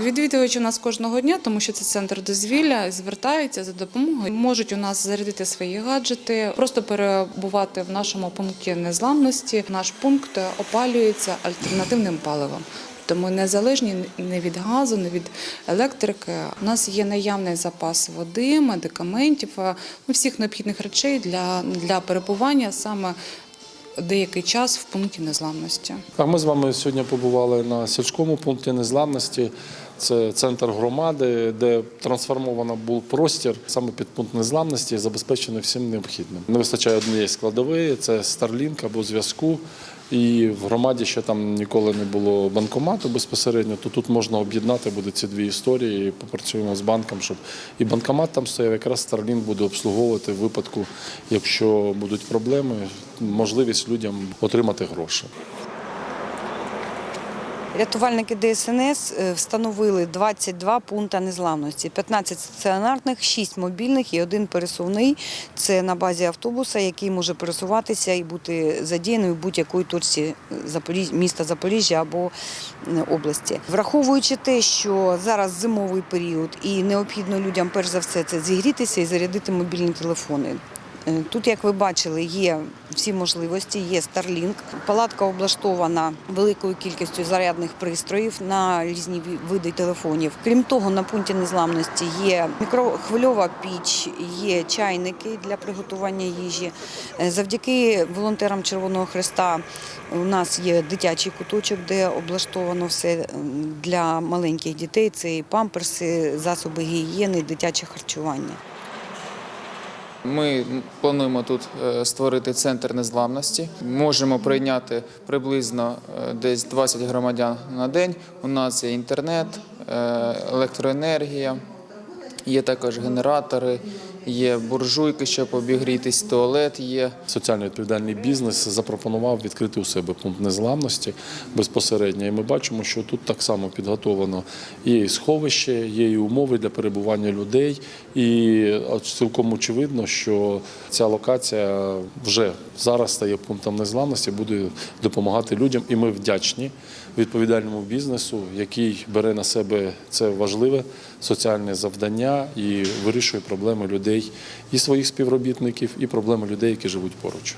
Відвідувачі у нас кожного дня, тому що це центр дозвілля, звертаються за допомогою. Можуть у нас зарядити свої гаджети, просто перебувати в нашому пункті незламності. Наш пункт опалюється альтернативним паливом. Тому незалежні не від газу, не від електрики. У нас є наявний запас води, медикаментів, е, ну, всіх необхідних речей для, для перебування саме деякий час в пункті незламності. А ми з вами сьогодні побували на сільському пункті незламності. Це центр громади, де трансформовано був простір саме під пункт незламності, забезпечений всім необхідним. Не вистачає однієї складової, це Starlink або зв'язку. І в громаді ще там ніколи не було банкомату безпосередньо, то тут можна об'єднати буде ці дві історії. і Попрацюємо з банком, щоб і банкомат там стояв. Якраз Starlink буде обслуговувати в випадку, якщо будуть проблеми, можливість людям отримати гроші. Рятувальники ДСНС е, встановили 22 пункти незламності, 15 стаціонарних, 6 мобільних і один пересувний. Це на базі автобуса, який може пересуватися і бути задіяний в будь-якої точці міста Запоріжжя або е, області. Враховуючи те, що зараз зимовий період і необхідно людям перш за все це зігрітися і зарядити мобільні телефони. Е, Тут, як ви бачили, є всі можливості, є Starlink. Палатка облаштована великою кількістю зарядних пристроїв на різні види телефонів. Крім того, на пункті незламності є мікрохвильова піч, є чайники для приготування їжі. Е, Завдяки волонтерам Червоного Христа у нас є дитячий куточок, де облаштовано все для маленьких дітей. Це і памперси, засоби гігієни, дитяче харчування. Ми плануємо тут е, створити центр незламності. Можемо прийняти приблизно е, десь 20 громадян на день. У нас є інтернет, е, електроенергія, є також генератори, є буржуйки, щоб обігрітись, туалет є. Соціально відповідальний бізнес запропонував відкрити у себе пункт незламності безпосередньо. І ми бачимо, що тут так само підготовлено є і сховище, є і умови для перебування людей. І цілком очевидно, що ця локація вже зараз стає пунктом незламності, буде допомагати людям. І ми вдячні відповідальному бізнесу, який бере на себе це важливе соціальне завдання і вирішує проблеми людей і своїх співробітників, і проблеми людей, які живуть поруч.